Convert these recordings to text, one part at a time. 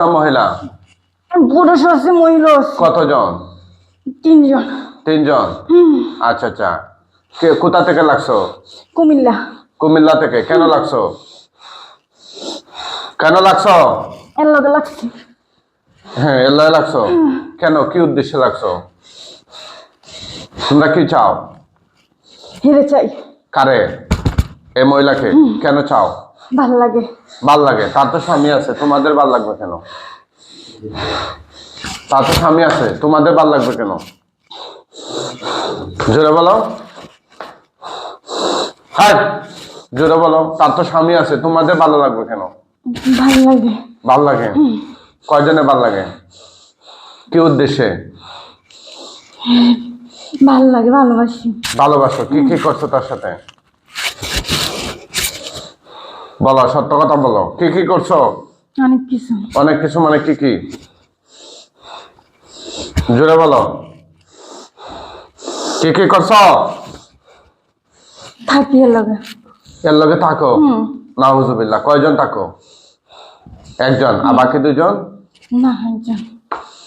মহিলা? পুরুষ আছে মহিলা কতজন? তিনজন। তিনজন? আচ্ছা আচ্ছা। কে কোথা থেকে লাগছো? কুমিল্লা। কুমিল্লা থেকে। কেন লাগছো? কেন লাগছো? এর লগে লাগছে। হ্যাঁ এল্লায় লাগছো? কেন? কি উদ্দেশ্যে লাগছো? তোমরা কি চাও? হেরে চাই। কারে? এই মহিলাকে? কেন চাও? ভালো লাগে। ভালো লাগে। তার তো স্বামী আছে তোমাদের ভালো লাগবে কেন? তার তো স্বামী আছে তোমাদের ভালো লাগবে কেন? জোরে বলো। হ্যাঁ জোরে বলো তার তো স্বামী আছে তোমাদের ভালো লাগবে কেন? ভালো লাগে। ভালো লাগে? কয়জনে ভালো লাগে? কি উদ্দেশ্যে? ভালো লাগে ভালোবাসি। ভালোবাসো কি কি করছ তার সাথে? বলো সত্য কথা বলো। কি কি করছ? অনেক কিছু। অনেক কিছু মানে কি কি? জোরে বলো। কি কি করছ? থাকি এর লগে। এর লগে থাকো? হুম। নাহুজুবিল্লাহ কয়জন থাকো? একজন। আর বাকি দুজন না একজন।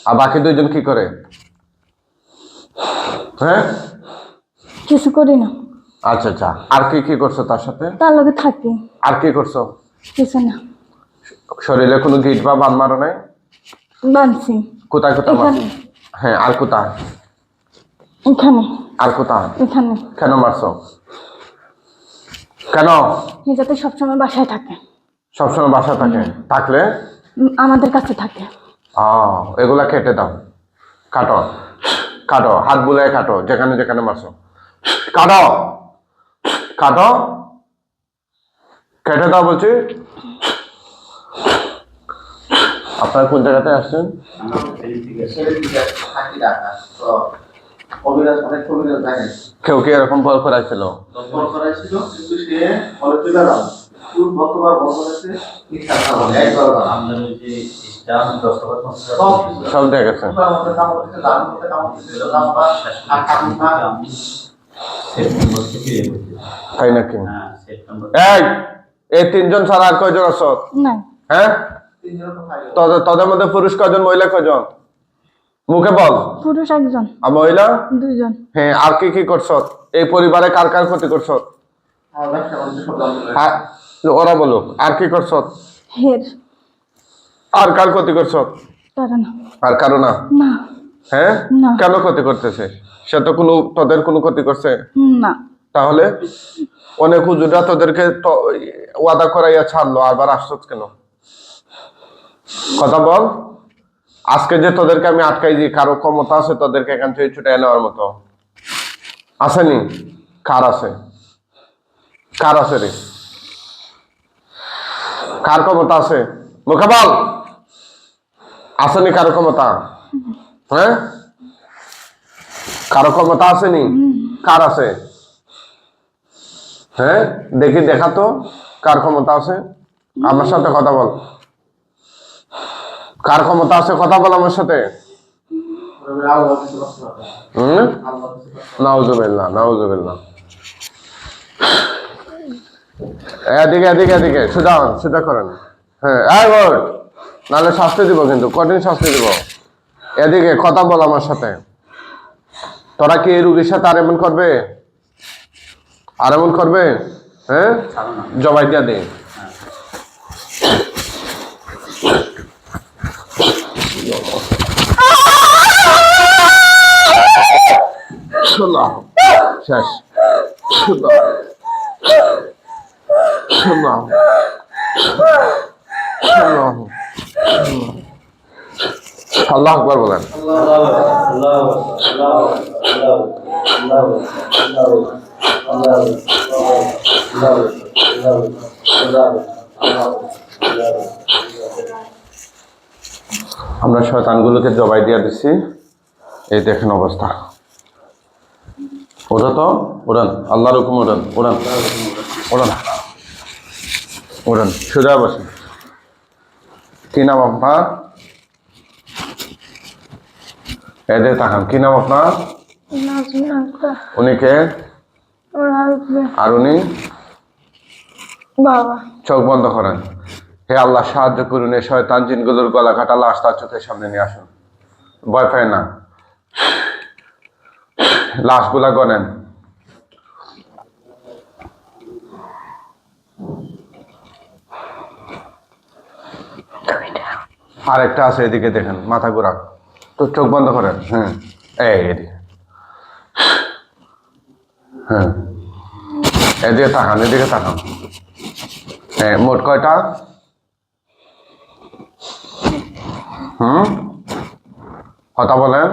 আর বাকি দুইজন কি করে? হ্যাঁ? কিছু করি না। আচ্ছা আচ্ছা। আর কি কি করছ তার সাথে? তার লগে থাকি। আর কি করছ? কিছু না। শরীরে কোনো গিট বা বান মারো নাই? বানছি। কোথায় কোথায় মারছো? হ্যাঁ আর কোথায়? এখানে। আর কোথায়? এখানে। কেন মারছো? কেন? এ যাতে সবসময় বাসায় থাকে। সবসময় বাসা থাকে? থাকলে? আমাদের কাছে থাকে। আহ, এগুলা কেটে দাও। কাটো। কাটো হাত বুলায় কাটো যেখানে যেখানে মারছো। কাটো! কাটো কেটে দাও বলছি। আপনার কোন জায়গাতে আসছেন? কেউ কি এরকম বল করাইছিল? সব কিছু সেপ্টেম্বর থেকে তাই নাকি? হ্যাঁ এই এই তিনজন ছাড়া আর কয়জন আছো? হ্যাঁ? তোদের তোদের মধ্যে পুরুষ কয়জন মহিলা কয়জন? মুখে বল। পুরুষ একজন। আর মহিলা? দুইজন। হ্যাঁ আর কি কি করছ? এই পরিবারে কার কার ক্ষতি করছ? হয়ে। আর ওরা বলো আর কি করছ? আর কার ক্ষতি করছ? আর কারও না? না। হ্যাঁ? কেন ক্ষতি করতেছে? সে তো কোনো তোদের কোনো ক্ষতি করছে? না। তাহলে অনেক হুজুরা তোদেরকে ওয়াদা করাইয়া ছাড়লো আবার আসছ কেন? কথা বল। আজকে যে তোদেরকে আমি আটকাই দিই কারও ক্ষমতা আছে তোদেরকে এখান থেকে ছুটে নেওয়ার মতো। আসেনি? কার আছে? কার আছে রে? কার ক্ষমতা আছে? মুখে বল। আসেনি কারও ক্ষমতা? হ্যাঁ? কারও ক্ষমতা আসেনি কার আছে? হ্যাঁ? দেখি দেখা তো কার ক্ষমতা আছে? আমার সাথে কথা বল। কার ক্ষমতা আছে? কথা বল আমার সাথে। নাউজুবিল্লাহ নাউজুবিল্লাহ। এদিকে এদিকে এদিকে সোজা সোজা করেন। হ্যাঁ নাহলে শাস্তি দিব কিন্তু কঠিন শাস্তি দিব। এদিকে কথা বল আমার সাথে। তোরা কি এই রুগীর সাথে আর এমন করবে? আর এমন করবে? হ্যাঁ? জবাই দিয়া দে। শেষ। শোনা শোনা শোনা আল্লাহ আকবর বলেন। আমরা শয়তানগুলোকে জবাই দিয়ে দিচ্ছি এই দেখেন অবস্থা। ওটা তো উড়ান আল্লাহর হুকুম উড়ান উড়ান উড়ান উড়ান সোজা বসেন। কি নাম আপনার? এদের তাকান কি নাম আপনার? উনি কে? আর উনি? চোখ বন্ধ করেন। হে আল্লাহ সাহায্য করুন এই শয়তান জিনগুলোর গলা কাটা লাশ তার চোখের সামনে নিয়ে আসুন। ভয় পায় না। লাশগুলা গনেন। আরেকটা আছে এদিকে দেখেন মাথা ঘোরা তো চোখ বন্ধ করেন হ্যাঁ। হ্যাঁ। এদিকে তাকান এদিকে তাকান। হ্যাঁ মোট কয়টা? হুম? কথা বলেন।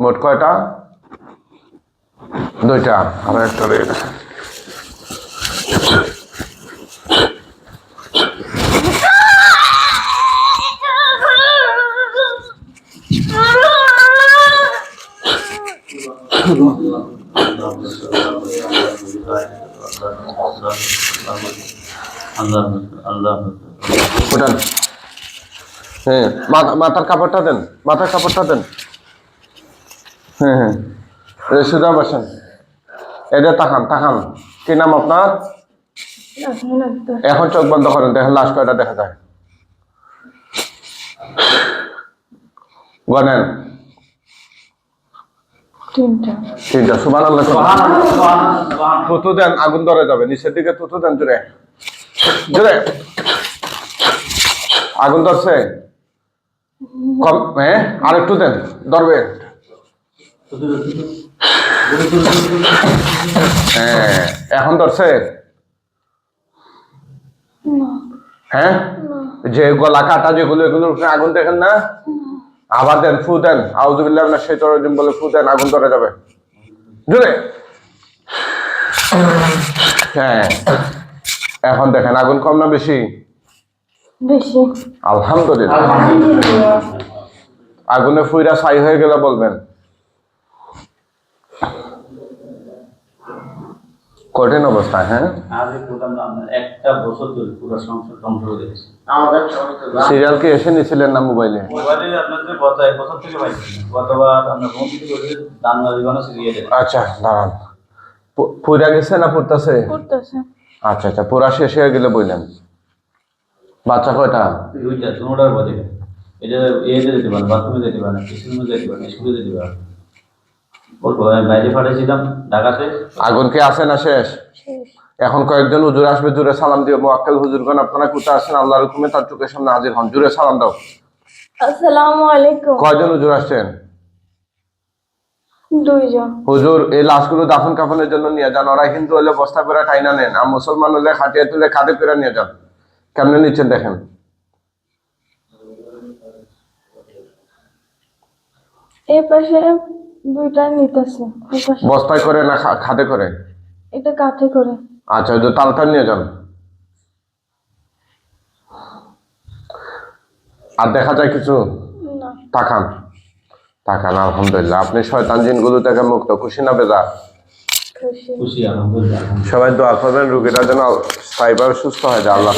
মোট কয়টা? দুইটা। আর একটা রয়ে গেছে। আল্লাহ হ্যাঁ মাথার কাপড়টা দেন, মাথার কাপড়টা দেন। হ্যাঁ হ্যাঁ। সুদা বসেন এদের তাকান তাকান কি নাম আপনার? এখন চোখ বন্ধ করেন, দেখেন, লাশ কয়টা দেখা যায়। গনেন তিনটা। সুবান আল্লাহ থুতু দেন আগুন ধরে যাবে নিচের দিকে থুতু দেন জোরে। জোরে। আগুন ধরছে? কম হ্যাঁ আরেকটু দেন ধরবে। হ্যাঁ এখন ধরছে? হ্যাঁ? যে গলা কাটা যেগুলো এগুলোর আগুন দেখেন না। আবার দেন ফু দেন। আউজুবিল্লাহ আপনার সেই তরজিম বলে ফু দেন আগুন ধরে যাবে। জোরে হ্যাঁ। এখন দেখেন আগুন কম না বেশি? বেশি। আলহামদুলিল্লাহ। আগুনে ফুইরা ছাই হয়ে গেলে বলবেন। কঠিন অবস্থা হ্যাঁ? আজ আপনার একটা বছর ধরে পুরো সংসার। সিরিয়াল কি এসে নিয়েছিলেন না মোবাইলে? মোবাইলে আপনাদের গত এক বছর থেকে গতবার করে দিয়ে আচ্ছা দাঁড়ান। পুরা গেছে না পুরতাছে? করতেছে আচ্ছা আচ্ছা পুরা শেষ হয়ে গেলে বললেন। বাচ্চা কয়টা? দুইটা দুটার বাজে। এটা এতে যেতে পারেন বাথরুমে যেতে পারেন কিচেনে যেতে পারেন স্কুলে যেতে আমি বাইরে পাঠিয়েছিলাম ঢাকাতে। আগুন কি আছে না শেষ? শেষ। এখন কয়েকজন হুজুর আসবে জুড়ে সালাম দিও। মোয়াক্কেল হুজুরগণ আপনারা কোথায় আসেন আল্লাহর হুকুমে তার চোখের সামনে হাজির হন। জুড়ে সালাম দাও। আসসালামু আলাইকুম। কয়জন হুজুর আসছেন? দুইজন। হুজুর এই লাশগুলো দাফন কাফনের জন্য নিয়ে যান। ওরা হিন্দু হলে বস্তা করে টাইনা নেন। আর মুসলমান হলে খাটিয়ে তুলে কাঁধে করে নিয়ে যান। কেমনে নিচ্ছেন দেখেন? এই পাশে দুইটা নিতেছে। বস্তায় করে না খা- খাদে করে? এটা কাঠে করে। আচ্ছা হুজুর তালতাল নিয়ে যান। আর দেখা যায় কিছু? না। তাকান। তাকান আলহামদুলিল্লাহ। আপনি শয়তান জিনগুলো থেকে মুক্ত। খুশি না বেজা? খুশি। খুশি আলহামদুলিল্লাহ। সবাই দোয়া করবেন রুগীরা যেন স্থায়ীভাবে সুস্থ হয়ে যায় আল্লাহ